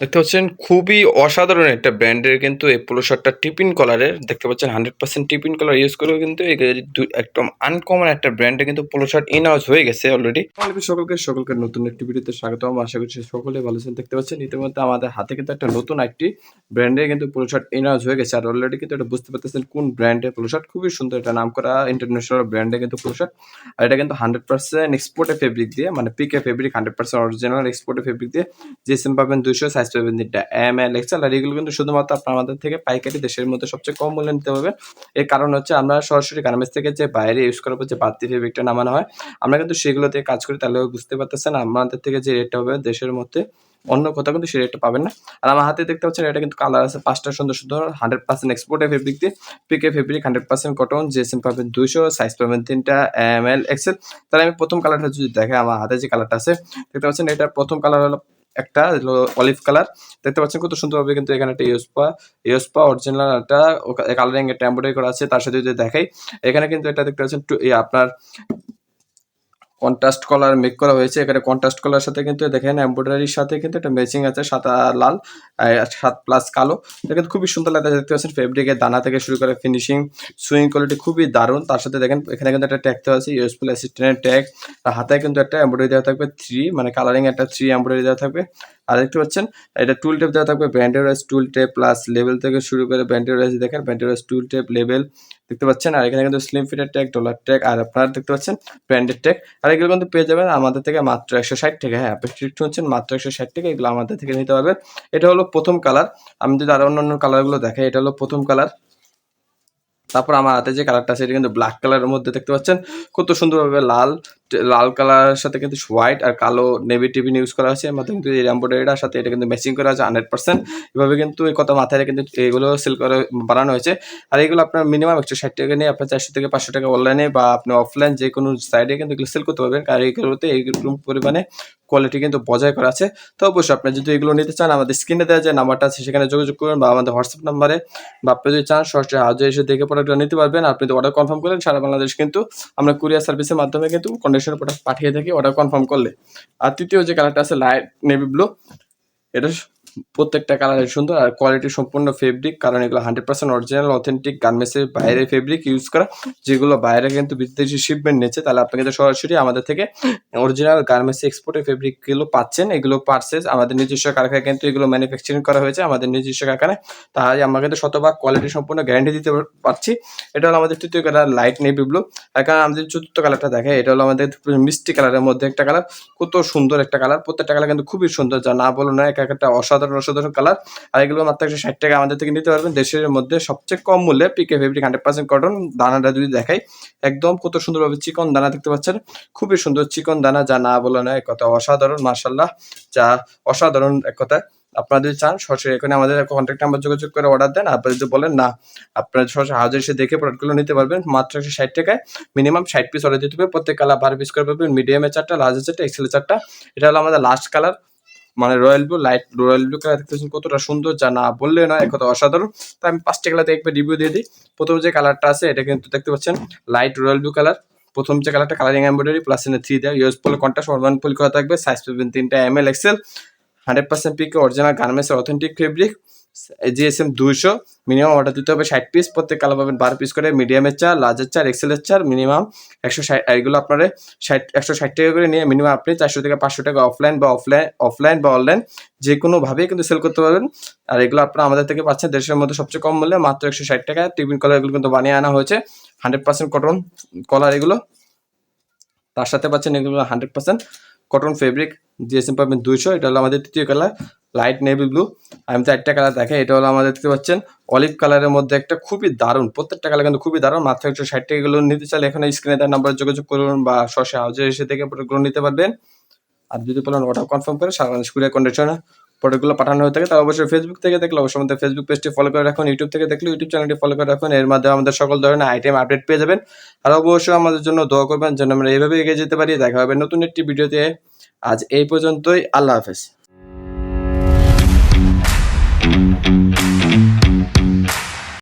দেখতে পাচ্ছেন খুবই অসাধারণ একটা ব্র্যান্ডের কিন্তু এই পোলো শার্টটা টিপিন কলারের দেখতে পাচ্ছেন hundred percent tipping collar use করেও কিন্তু একদম আনকমন একটা ব্র্যান্ডে কিন্তু পোলো শার্ট ইন হয়ে গেছে অলরেডি সকলকে সকলকে নতুন একটি ভিডিওতে স্বাগতম। আশা করছি সকলে ভালো আছেন। দেখতে পাচ্ছেন ইতিমধ্যে আমাদের হাতে কিন্তু একটা নতুন একটি ব্র্যান্ডে কিন্তু পোলো শার্ট ইন হয়ে গেছে। আর অলরেডি কিন্তু এটা বুঝতে পারতেছেন কোন ব্র্যান্ডের পোলো শার্ট খুবই সুন্দর এটা নাম করা ইন্টারন্যাশনাল ব্র্যান্ডে কিন্তু পোলো শার্ট আর এটা কিন্তু হান্ড্রেড পার্সেন্ট এক্সপোর্টের ফেব্রিক দিয়ে মানে PK fabric hundred percent original এক্সপোর্টের ফেব্রিক দিয়ে জিএসএম পাবেন দুইশো সাইজ পাবেন তিনটা এম এল এক্সেল আর এগুলো কিন্তু শুধুমাত্র আপনার আমাদের থেকে পাইকারি দেশের মধ্যে সবচেয়ে কম মূল্যে নিতে পারবেন। এর কারণ হচ্ছে আমরা সরাসরি গার্মেন্টস থেকে যে বাইরে ইউজ করার পর যে বাড়তি ফেব্রিকটা নামানো হয়, আমরা কিন্তু সেগুলো দিয়ে কাজ করি তাহলে বুঝতে পারতেছেন আমাদের থেকে যে রেটটা হবে দেশের মধ্যে অন্য কোথাও কিন্তু সেই রেটটা পাবেন না। আর আমার হাতে দেখতে পাচ্ছেন এটা কিন্তু কালার আছে পাঁচটা সুন্দর সুন্দর হান্ড্রেড পার্সেন্ট এক্সপোর্টের ফেব্রিক দিয়ে PK fabric hundred percent cotton GSM পাবেন দুইশো সাইজ পাবেন তিনটা এম এল এক্সেল তাহলে আমি প্রথম কালারটা যদি দেখে, আমার হাতে যে কালারটা আছে, দেখতে পাচ্ছেন এটা প্রথম কালার হলো একটা অলিভ কালার দেখতে পাচ্ছেন কত সুন্দরভাবে কিন্তু এখানে একটা ইউসপা ইউসপা অরিজিনাল একটা কালারিং এর এম্ব্রয়ডারি করা আছে, তার সাথে যদি দেখাই। এখানে কিন্তু এটা দেখতে পাচ্ছেন আপনার কন্ট্রাস্ট কলার মেক করা হয়েছে। এখানে কন্ট্রাস্ট কলার সাথে কিন্তু দেখেন এমব্রয়ডারির সাথে কিন্তু একটা ম্যাচিং আছে, সাদা, লাল সাত প্লাস কালো। কিন্তু খুবই সুন্দর লাগে দেখতে পাচ্ছেন ফেব্রিকের দানা থেকে শুরু করে ফিনিশিং সুইং কোয়ালিটি খুবই দারুণ। তার সাথে দেখেন, এখানে কিন্তু একটা ট্যাগ দেওয়া আছে ইউজফুল অ্যাসিস্ট্যান্টের ট্যাগ আর হাতে কিন্তু একটা এমব্রয়ডারি দেওয়া থাকবে থ্রি মানে কালারিং একটা থ্রি এমব্রয়ডারি দেওয়া থাকবে। আর দেখতে পাচ্ছেন, এটা টুল টেপ দেওয়া থাকবে ব্যান্ডের টুল টেপ প্লাস লেভেল থেকে শুরু করে ব্যান্ডের দেখেন ব্যান্ডের টুল টেপ লেভেল দেখতে পাচ্ছেন? আর এখানে কিন্তু স্লিম ফিটের ট্যাগ ডলার ট্যাগ আর আপনারা দেখতে পাচ্ছেন ব্র্যান্ডের ট্যাগ আর এগুলো কিন্তু পেয়ে যাবেন আমাদের থেকে মাত্র একশো ষাট টাকা। হ্যাঁ আপনি শুনছেন, মাত্র একশো ষাট টাকা, এগুলো আমাদের থেকে নিতে পারবেন এটা হলো প্রথম কালার আমি যদি আরও অন্য কালারগুলো দেখাই, এটা হলো প্রথম কালার তারপর আমার হাতে যে কালারটা আছে, এটা কিন্তু ব্ল্যাক কালারের মধ্যে দেখতে পাচ্ছেন। কত সুন্দরভাবে লাল লাল কালারের সাথে কিন্তু হোয়াইট আর কালো নেভি টিভি ইউজ করা আছে এর মধ্যে কিন্তু এই এম্ব্রয়ডারিটার সাথে এটা কিন্তু ম্যাচিং করা আছে হান্ড্রেড পার্সেন্ট এভাবে কিন্তু এই কথা মাথায় কিন্তু এগুলো সেল করে বানানো হয়েছে। আর এগুলো আপনার মিনিমাম একশো ষাট টাকা নিয়ে আপনার চারশো থেকে পাঁচশো টাকা অনলাইনে বা আপনি অফলাইন যে কোনো সাইডে কিন্তু এগুলো সেল করতে পারবেন। কারণ এগুলোতে এইগুলো পরিমাণে কোয়ালিটি কিন্তু বজায় করা আছে। তো অবশ্যই আপনি যদি এগুলো নিতে চান, আমাদের স্ক্রিনে দেওয়া যে নাম্বারটা আছে, সেখানে যোগাযোগ করুন বা আমাদের হোয়াটসঅ্যাপ নাম্বারে বা আপনি যদি চান, সরাসরি হাউজে এসে দেখে প্রোডাক্টটা নিতে পারবেন। আপনি যদি অর্ডার কনফার্ম করেন সারা বাংলাদেশ কিন্তু আমরা কুরিয়ার সার্ভিসের মাধ্যমে কিন্তু কন্ডিশন প্রোডাক্ট পাঠিয়ে থাকি অর্ডার কনফার্ম করলে। আর তৃতীয় যে কালারটা আছে লাইট নেভি ব্লু এটা প্রত্যেকটা কালারের সুন্দর আর কোয়ালিটি সম্পূর্ণ ফেব্রিক কারণ এগুলো হান্ড্রেড পার্সেন্ট অরিজিনাল অথেন্টিক গার্মেন্টসের বাইরে ফেব্রিক ইউজ করা, যেগুলো বাইরে কিন্তু বিদেশি শিপমেন্ট নিচ্ছে, তাহলে আপনি কিন্তু সরাসরি আমাদের থেকে অরিজিনাল গার্মেন্টস এক্সপোর্টের ফেব্রিকগুলো পাচ্ছেন। এগুলো পার্সেস আমাদের নিজস্ব কারখানায় কিন্তু এগুলো ম্যানুফ্যাকচারিং করা হয়েছে, আমাদের নিজস্ব কারখানায়। তাই আমরা কিন্তু শতভাগ কোয়ালিটি সম্পূর্ণ গ্যারান্টি দিতে পারছি। এটা হলো আমাদের তৃতীয় কালার লাইট নেভি ব্লু কারণ আমাদের চতুর্থ কালারটা দেখে, এটা হলো আমাদের মিষ্টি কালারের মধ্যে একটা কালার কত সুন্দর একটা কালার প্রত্যেকটা কালার কিন্তু খুবই সুন্দর, যা না বলো না এক একটা অসাধারণ অসাধারণ কালার আর এগুলো মাত্র একশো ষাট টাকা। আমাদের থেকে নিতে পারবেন। দেশের মধ্যে সবচেয়ে কম মূল্যে PK fabric hundred percent cotton দানাটা যদি দেখাই, একদম কত সুন্দরভাবে চিকন দানা দেখতে পাচ্ছেন। খুবই সুন্দর চিকন দানা, যা না বলে না এক কথা অসাধারণ মার্শাল্লাহ যা অসাধারণ এক কথা আপনারা যদি চান, সরাসরি এখানে আমাদের কন্ট্যাক্ট নাম্বার যোগাযোগ করে অর্ডার দেন। আপনারা যদি বলেন না, আপনারা সরাসরি হাজার এসে দেখে প্রোডাক্টগুলো নিতে পারবেন। মাত্র একশো ষাট টাকায়। মিনিমাম ষাট পিস অর্ডার দিতে হবে। প্রত্যেক কালার বারো পিস করে পাবেন। মিডিয়ামের চারটা লার্জের চারটা এক্সেলের চারটা। এটা হলো আমাদের লাস্ট কালার মানে royal blue, light royal blue colour দেখতেছেন কতটা সুন্দর, যা না বললে না এক কথা অসাধারণ। তো আমি পাঁচটা কালারতে একবার রিভিউ দিয়ে দিই। প্রথম যে কালারটা আছে, এটা কিন্তু দেখতে পাচ্ছেন লাইট রয়্যাল ব্লু কালার প্রথম যে কালারটা কালারিং এমব্রয়ডারি প্লাস এনে থ্রি দেওয়া US polo contrast one full করা থাকবে সাইজ পাবেন তিনটা M L XL hundred percent PK original গার্মেন্টসের অথেন্টিক ফেব্রিক জিএসএম দুইশো মিনিমাম অর্ডার দিতে হবে ষাট পিস প্রত্যেক কালার পাবেন বারো পিস করে মিডিয়ামের চার লার্জের চার এক্সেলের চার মিনিমাম একশো ষাট, এগুলো আপনারা ষাট, একশো ষাট টাকা করে নিয়ে মিনিমাম আপনি চারশো থেকে পাঁচশো টাকা অফলাইন বা অফলাইন অফলাইন বা অনলাইন যে কোনোভাবেই কিন্তু সেল করতে পারবেন। আর এগুলো আপনারা আমাদের থেকে পাচ্ছেন দেশের মধ্যে সবচেয়ে কম মূল্যে, মাত্র একশো ষাট টাকা। টিফিন কলার এগুলো কিন্তু বানিয়ে আনা হয়েছে হান্ড্রেড পার্সেন্ট কটন কলার এগুলো। তার সাথে পাচ্ছেন এগুলো hundred percent cotton fabric GSM পাবেন দুইশো, এটা হলো আমাদের তৃতীয় কালার লাইট নেভি ব্লু আমি তো একটা কালার দেখে এটা হলো আমাদের দেখতে পাচ্ছেন অলিভ কালারের মধ্যে একটা খুবই দারুণ, প্রত্যেকটা কালার কিন্তু খুবই দারুণ। মাত্র একশো ষাট টাকা এগুলো নিতে চাইলে এখানে স্ক্রিনে তার নাম্বার যোগাযোগ করুন বা সরাসরি হাউজে এসে থেকে প্রোডাক্টগুলো নিতে পারবেন। আর যদি বলেন অর্ডার কনফার্ম করে সারা কুরিয়ার কন্ডিশনে প্রোডাক্টগুলো পাঠানো হয়ে থাকে, তাহলে অবশ্যই ফেসবুক থেকে দেখলে, অবশ্যই আমাদের ফেসবুক পেজটি ফলো করে রাখুন ইউটিউব থেকে দেখলে ইউটিউব চ্যানেলটি ফলো করে রাখুন। এর মাধ্যমে আমাদের সকল ধরনের আইটেম আপডেট পেয়ে যাবেন। আর অবশ্যই আমাদের জন্য দোয়া করবেন যেন আমরা এইভাবে এগিয়ে যেতে পারি। দেখা হবে নতুন একটি ভিডিওতে আজ এই পর্যন্তই, আল্লাহ হাফেজ।